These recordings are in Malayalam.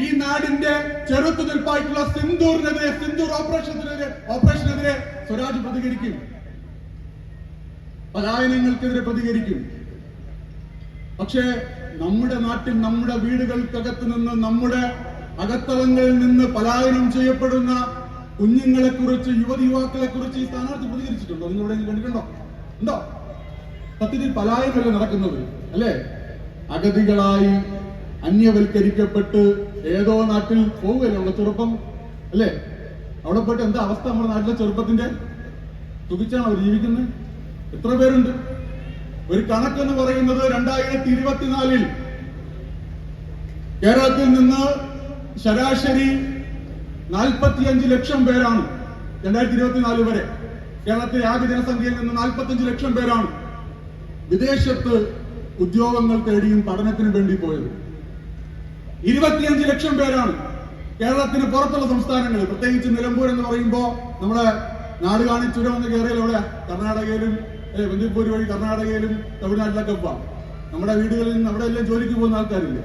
ഈ നാടിന്റെ ചെറുത്തുനിൽപ്പായിട്ടുള്ള സിന്ദൂറിനെതിരെ സിന്ദൂർ ഓപ്പറേഷനെതിരെ ഓപ്പറേഷനെതിരെ സ്വരാജ് പ്രതികരിക്കും. പലായനങ്ങൾക്കെതിരെ പ്രതികരിക്കും. പക്ഷേ നമ്മുടെ നാട്ടിൽ നമ്മുടെ വീടുകൾക്കകത്ത് നിന്ന് നമ്മുടെ അകത്തളങ്ങളിൽ നിന്ന് പലായനം ചെയ്യപ്പെടുന്ന കുഞ്ഞുങ്ങളെ കുറിച്ച് യുവതി യുവാക്കളെ കുറിച്ച് ഈ സ്ഥാനാർത്ഥി പ്രതികരിച്ചിട്ടുണ്ടോ? നിങ്ങൾ ഇവിടെ കണ്ടിട്ടുണ്ടോ? ഉണ്ടോ? സത്യത്തിൽ പലായനമല്ല നടക്കുന്നത് അല്ലേ? അഗതികളായി അന്യവൽക്കരിക്കപ്പെട്ട് ഏതോ നാട്ടിൽ പോവുകയല്ലേ ഉള്ളു ചെറുപ്പം അല്ലേ? അവിടെ പോയിട്ട് എന്താ അവസ്ഥ നമ്മുടെ നാട്ടിലെ ചെറുപ്പത്തിന്റെ? സുഖിച്ചാണ് അവർ ജീവിക്കുന്നത്? എത്ര പേരുണ്ട്? ഒരു കണക്കെന്ന് പറയുന്നത് രണ്ടായിരത്തി ഇരുപത്തിനാലിൽ കേരളത്തിൽ നിന്ന് ശരാശരി നാൽപ്പത്തിയഞ്ച് ലക്ഷം പേരാണ് രണ്ടായിരത്തി ഇരുപത്തിനാല് വരെ. കേരളത്തിലെ ആകെ ജനസംഖ്യയിൽ നിന്ന് നാൽപ്പത്തിയഞ്ച് ലക്ഷം പേരാണ് വിദേശത്ത് ഉദ്യോഗങ്ങൾ തേടിയും പഠനത്തിന് വേണ്ടി പോയത്. ഇരുപത്തിയഞ്ച് ലക്ഷം പേരാണ് കേരളത്തിന് പുറത്തുള്ള സംസ്ഥാനങ്ങൾ പ്രത്യേകിച്ച് നിലമ്പൂർ എന്ന് പറയുമ്പോൾ നമ്മുടെ നാട് എന്ന് കയറിയാൽ എവിടെ കർണാടകയിലും ബന്ദിപ്പൂർ വഴി കർണാടകയിലും തമിഴ്നാട്ടിലൊക്കെ പോവാം. നമ്മുടെ വീടുകളിൽ നിന്ന് അവിടെ എല്ലാം ജോലിക്ക് പോകുന്ന ആൾക്കാരില്ല?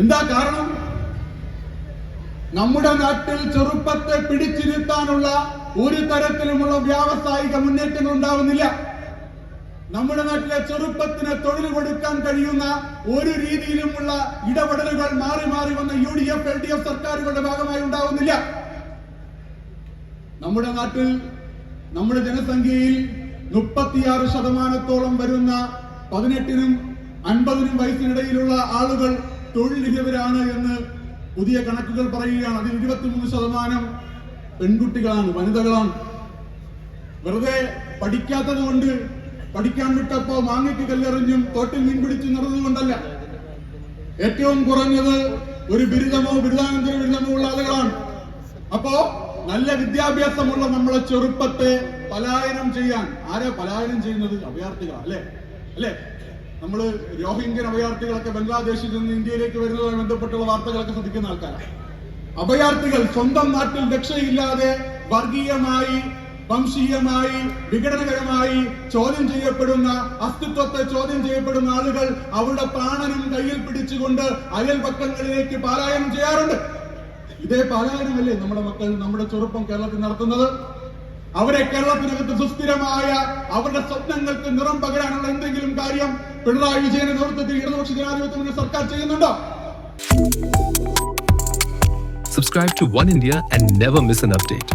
എന്താ കാരണം? നമ്മുടെ നാട്ടിൽ ചെറുപ്പത്തെ പിടിച്ചിരുത്താനുള്ള ഒരു തരത്തിലുമുള്ള വ്യാവസായിക മുന്നേറ്റങ്ങൾ ഉണ്ടാവുന്നില്ല. നമ്മുടെ നാട്ടിലെ ചെറുപ്പത്തിന് തൊഴിൽ കൊടുക്കാൻ കഴിയുന്ന ഒരു രീതിയിലുമുള്ള ഇടപെടലുകൾ മാറി മാറി വന്ന U D F L D F സർക്കാരുകളുടെ ഭാഗമായി ഉണ്ടാവുന്നില്ല. നമ്മുടെ നാട്ടിൽ നമ്മുടെ ജനസംഖ്യയിൽ മുപ്പത്തിയാറ് ശതമാനത്തോളം വരുന്ന പതിനെട്ടിനും അൻപതിനും വയസ്സിനിടയിലുള്ള ആളുകൾ തൊഴിൽ രഹിതരാണ് എന്ന് പുതിയ കണക്കുകൾ പറയുകയാണ്. അതിൽ ഇരുപത്തിമൂന്ന് ശതമാനം പെൺകുട്ടികളാണ് വനിതകളാണ്. വെറുതെ പഠിക്കാത്തത് കൊണ്ട് പഠിക്കാൻ വിട്ടപ്പോ മാങ്ങയ്ക്ക് കല്ലെറിഞ്ഞും തോട്ടിൽ മീൻ പിടിച്ചും നടന്നുകൊണ്ടല്ല ഏറ്റവും കുറഞ്ഞത് ഒരു ബിരുദമോ ബിരുദാനന്തര ബിരുദമോ ഉള്ള ആളുകളാണ്. അപ്പോ നല്ല വിദ്യാഭ്യാസമുള്ള നമ്മളെ ചെറുപ്പത്തെ പലായനം ചെയ്യാൻ. ആരാ പലായനം ചെയ്യുന്നത്? അഭയാർത്ഥികൾ അല്ലെ? അല്ലെ? നമ്മൾ രോഹിംഗ്യൻ അഭയാർത്ഥികളൊക്കെ ബംഗ്ലാദേശിൽ നിന്ന് ഇന്ത്യയിലേക്ക് വരുന്നതുമായി ബന്ധപ്പെട്ടുള്ള വാർത്തകളൊക്കെ ശ്രദ്ധിക്കുന്ന ആൾക്കാരാണ് അഭയാർത്ഥികൾ സ്വന്തം നാട്ടിൽ രക്ഷയില്ലാതെ വർഗീയമായി വംശീയമായി വിഘടനകരമായി ചോദ്യം ചെയ്യപ്പെടുന്ന അസ്തിത്വത്തെ ചോദ്യം ചെയ്യപ്പെടുന്ന ആളുകൾ അവരുടെ പ്രാണനും കയ്യിൽ പിടിച്ചുകൊണ്ട് അയൽപക്കങ്ങളിലേക്ക് പാലായനം ചെയ്യാറുണ്ട്. ഇതേ പാലായനമല്ലേ നമ്മുടെ മക്കൾ നമ്മുടെ ചെറുപ്പം കേരളത്തിൽ നടത്തുന്നത്? അവരെ കേരളത്തിനകത്ത് സുസ്ഥിരമായ അവരുടെ സ്വപ്നങ്ങൾക്ക് നിറം പകരാനുള്ള എന്തെങ്കിലും കാര്യം പിണറായി വിജയന്റെ നേതൃത്വത്തിൽ ഇടതുപക്ഷ ജനാധിപത്യ സർക്കാർ ചെയ്യുന്നുണ്ടോ? Subscribe to One India and never miss an update.